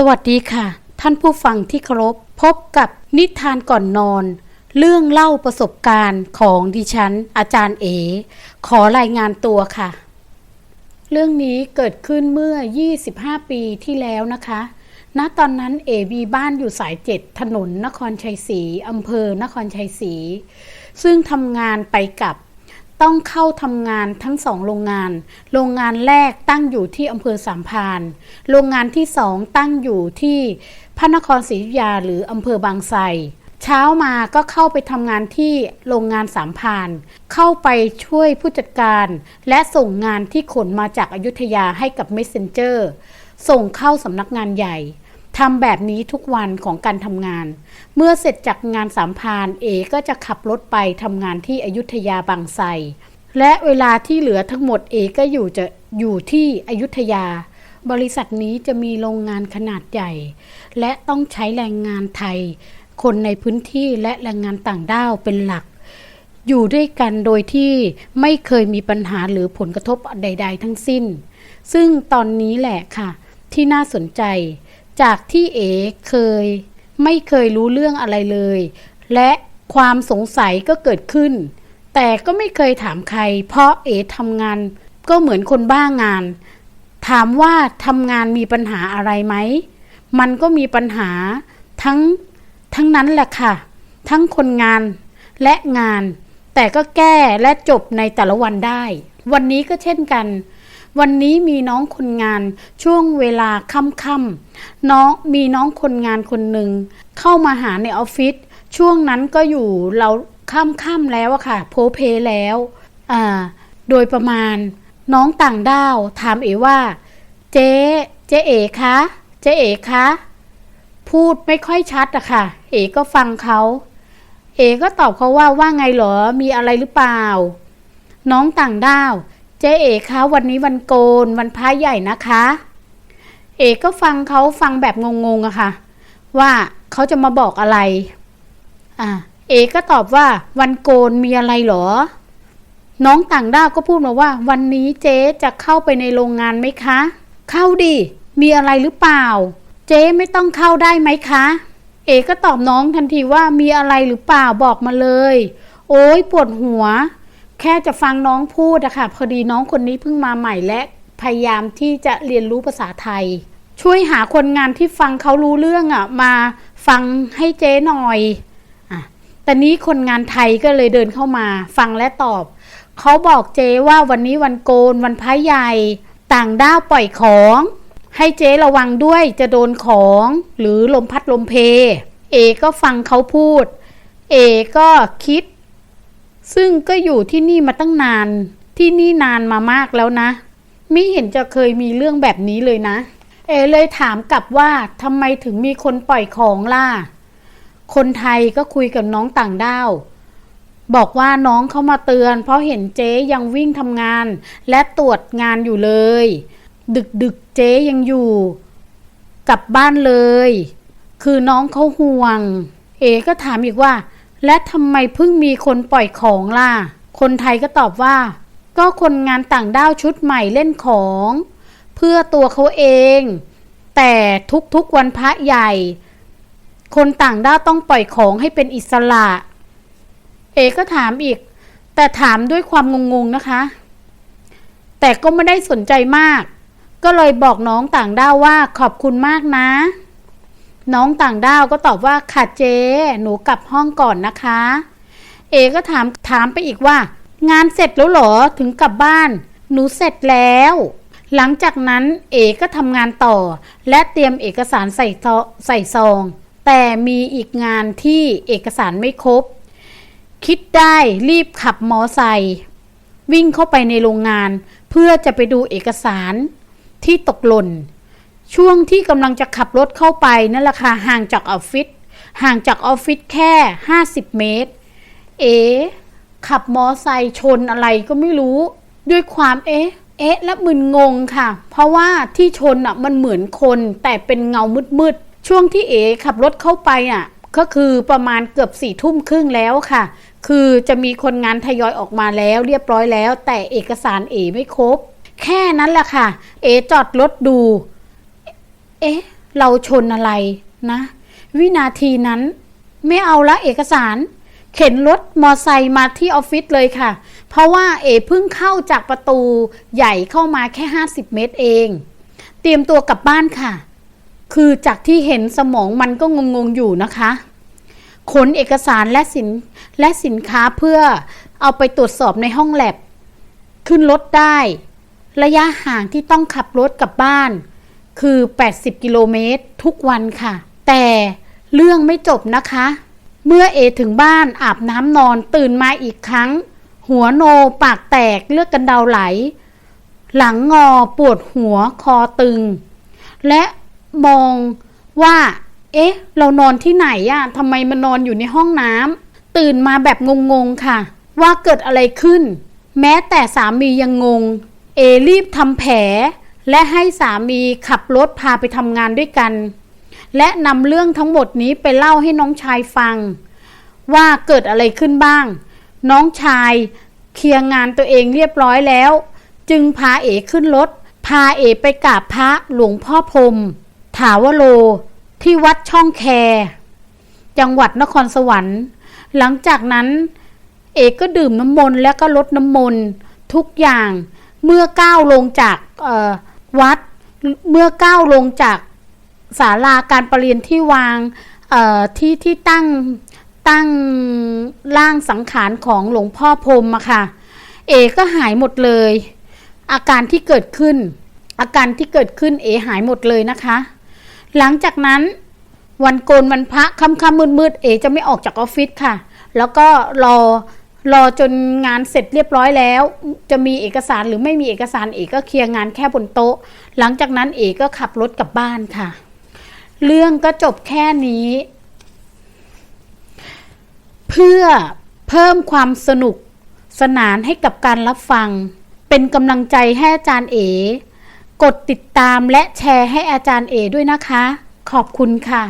สวัสดีค่ะ ท่านผู้ฟังที่เคารพพบกับนิทานก่อนนอน เรื่องเล่าประสบการณ์ของดิฉัน อาจารย์เอ ขอรายงานตัวค่ะ เรื่องนี้เกิดขึ้นเมื่อ 25 ปีที่แล้วนะคะ ณตอนนั้นเอมีบ้านอยู่สายเจ็ดถนนนครชัยศรีอำเภอนครชัยศรีซึ่งทำงานไปกับ ต้องเข้าทำงานทั้งสองโรงงาน โรงงานแรกตั้งอยู่ที่อำเภอสามพาน โรงงานที่สองตั้งอยู่ที่พระนครศรีอยุธยาหรืออำเภอบางไทรเช้ามาก็เข้าไปทำงานที่โรงงานสามพาน เข้าไปช่วยผู้จัดการ และส่งงานที่ขนมาจากอายุทยาให้กับ Messenger ส่งเข้าสำนักงานใหญ่ ทำแบบนี้ทุกวันของการทำงาน เมื่อเสร็จจากงานสามพานเอก็จะขับรถไปทำงานที่อยุธยาบางไทรและเวลาที่เหลือทั้งหมดเอก็อยู่จะอยู่ที่อยุธยา บริษัทนี้จะมีโรงงานขนาดใหญ่ และต้องใช้แรงงานไทย คนในพื้นที่และแรงงานต่างด้าวเป็นหลัก อยู่ด้วยกันโดยที่ไม่เคยมีปัญหาหรือผลกระทบใด ๆ ทั้งสิ้น ซึ่งตอนนี้แหละค่ะ ที่น่าสนใจ จากที่เอเคย ไม่เคยรู้เรื่องอะไรเลย และความสงสัยก็เกิดขึ้น แต่ก็ไม่เคยถามใคร เพราะเอทำงาน ก็เหมือนคนบ้างาน ถามว่าทำงานมีปัญหาอะไรไหม มันก็มีปัญหาทั้งทั้งนั้นแหละค่ะ ทั้งคนงานและงาน แต่ก็แก้และจบในแต่ละวันได้ วันนี้ก็เช่นกัน วันนี้มีน้องคนงานช่วงเวลาค่ำๆน้องมีน้องคนงานคนหนึ่งเข้ามาหาในออฟฟิศช่วงนั้นก็อยู่เราค่ำๆแล้วอะค่ะโพเพแล้วอ่าโดยประมาณ น้องต่างด้าวถามเอว่า เจ๊เจ๊เอ๋คะเจ๊เอ๋คะพูดไม่ค่อยชัดอะค่ะ เอก็ฟังเขาเอก็ตอบเขาว่าว่าไงเหรอ มีอะไรหรือเปล่า น้องต่างด้าว เจ๊เอ๋คะวันนี้วันโกนวันพระใหญ่นะคะ เอก็ฟังเขาฟังแบบงงๆอะค่ะ ว่าเขาจะมาบอกอะไร อ่า เอก็ตอบว่าวันโกนมีอะไรเหรอ น้องต่างด้าวก็พูดมาว่า วันนี้เจ๊จะเข้าไปในโรงงานไหมคะ เข้าดิมีอะไรหรือเปล่า เจ๊ไม่ต้องเข้าได้ไหมคะ เอก็ตอบน้องทันทีว่ามีอะไรหรือเปล่าบอกมาเลย โอ้ยปวดหัว แค่จะฟังน้องพูดอะค่ะพอดีน้องคนนี้เพิ่งมาใหม่และพยายามที่จะเรียนรู้ภาษาไทย ช่วยหาคนงานที่ฟังเขารู้เรื่องอะมาฟังให้เจ๊หน่อยอะแต่นี้คนงานไทยก็เลยเดินเข้ามา ฟังและตอบเขาบอกเจ๊ว่าวันนี้วันโกนวันพระใหญ่ต่างด้าวปล่อยของ ให้เจ๊ระวังด้วยจะโดนของ หรือลมพัดลมเพ เอก็ฟังเขาพูด เอก็คิด ซึ่งก็อยู่ที่นี่มาตั้งนาน ที่นี่นานมามากแล้วนะ ไม่เห็นจะเคยมีเรื่องแบบนี้เลยนะ เอเลยถามกลับว่าทำไมถึงมีคนปล่อยของล่ะ คนไทยก็คุยกับน้องต่างด้าวบอกว่าน้องเขามาเตือน เพราะเห็นเจ๊ยังวิ่งทำงาน และตรวจงานอยู่เลย ดึกดึกๆเจ๊ยังอยู่ กลับบ้านเลย คือน้องเขาห่วง เอก็ถามอีกว่า และทำไมเพิ่งมีคนปล่อยของล่ะ คนไทยก็ตอบว่า ก็คนงานต่างด้าวชุดใหม่เล่นของ เพื่อตัวเขาเอง แต่ทุกๆวันพระใหญ่ คนต่างด้าวต้องปล่อยของให้เป็นอิสระ เอก็ถามอีก แต่ถามด้วยความงงๆนะคะ แต่ก็ไม่ได้สนใจมาก ก็เลยบอกน้องต่างด้าวว่าขอบคุณมากนะ น้องต่างด้าวก็ตอบว่าค่ะเจ๊หนูกลับห้องก่อนนะคะ เอก็ถามถามไปอีกว่า งานเสร็จแล้วหรอถึงกลับบ้าน หนูเสร็จแล้ว หลังจากนั้นเอก็ทำงานต่อ และเตรียมเอกสารใส่ซอใส่ซอง แต่มีอีกงานที่เอกสารไม่ครบ คิดได้รีบขับมอไซค์วิ่งเข้าไปในโรงงาน เพื่อจะไปดูเอกสารที่ตกหล่น ช่วงที่กำลังจะขับรถเข้าไปนั่นแหละค่ะห่างจากออฟฟิศห่างจากออฟฟิศแค่ 50 เมตร เอ๋ขับมอไซค์ชนอะไรก็ไม่รู้ ด้วยความเอ๊ะเอ๊ะและมึนงงค่ะ เพราะว่าที่ชนอะมันเหมือนคนแต่เป็นเงามืดๆช่วงที่เอ๋ขับรถเข้าไปอะก็คือประมาณเกือบสี่ทุ่มครึ่งแล้วค่ะ คือจะมีคนงานทยอยออกมาแล้วเรียบร้อยแล้ว แต่เอกสารเอไม่ครบ แค่นั้นแหละค่ะ เอจอดรถดู เอ๊ะ เราชนอะไรนะ วินาทีนั้น ไม่เอาละเอกสาร เข็นรถมอไซค์มาที่ออฟฟิศเลยค่ะ เพราะว่าเอเพิ่งเข้าจากประตูใหญ่เข้ามาแค่ 50 เมตรเอง เตรียมตัวกลับบ้านค่ะ คือจากที่เห็นสมองมันก็งงๆอยู่นะคะขนเอกสารและสินและสินค้าเพื่อเอาไปตรวจสอบในห้องแลบ ขึ้นรถได้ ระยะห่างที่ต้องขับรถกลับบ้าน คือ 80 กิโลเมตรทุกวันค่ะ แต่เรื่องไม่จบนะคะ เมื่อเอถึงบ้านอาบน้ำนอนตื่นมาอีกครั้ง หัวโนปากแตกเลือดกันเดาไหล หลังงอปวดหัวคอตึง และมองว่า เอ๊ะ เรานอนที่ไหนอะทำไมมานอนอยู่ในห้องน้ำตื่นมาแบบงงๆค่ะ ว่าเกิดอะไรขึ้น แม้แต่สามียังงง เอรีบทำแผล และให้สามีขับรถพาไปทำงานด้วยกัน และนำเรื่องทั้งหมดนี้ไปเล่าให้น้องชายฟัง ว่าเกิดอะไรขึ้นบ้าง น้องชายเคลียร์งานตัวเองเรียบร้อยแล้ว จึงพาเอขึ้นรถพาเอไปกราบพระหลวงพ่อพรมถาวโล ที่วัดช่องแค จังหวัดนครสวรรค์ หลังจากนั้น เอกก็ดื่มน้ำมนต์แล้วก็ลดน้ำมนต์ทุกอย่างเมื่อก้าวลงจากเอ วัดเมื่อก้าวลงจากศาลาการประเรียนที่วางที่ที่ตั้งตั้งร่างสังขารของหลวงพ่อพรมอะค่ะ เอก็หายหมดเลย อาการที่เกิดขึ้น อาการที่เกิดขึ้นเอหายหมดเลยนะคะ หลังจากนั้นวันโกนวันพระค่ำๆมืดๆเอจะไม่ออกจากออฟฟิศค่ะ แล้วก็รอ รอจนงานเสร็จเรียบร้อยแล้ว จะมีเอกสารหรือไม่มีเอกสารเอกก็เคลียร์งานแค่บนโต๊ะ หลังจากนั้นเอก็ขับรถกลับบ้านค่ะ เรื่องก็จบแค่นี้ เพื่อเพิ่มความสนุกสนานให้กับการรับฟัง เป็นกำลังใจให้อาจารย์เอกดติดตามและแชร์ให้อาจารย์เอด้วยนะคะ ขอบคุณค่ะ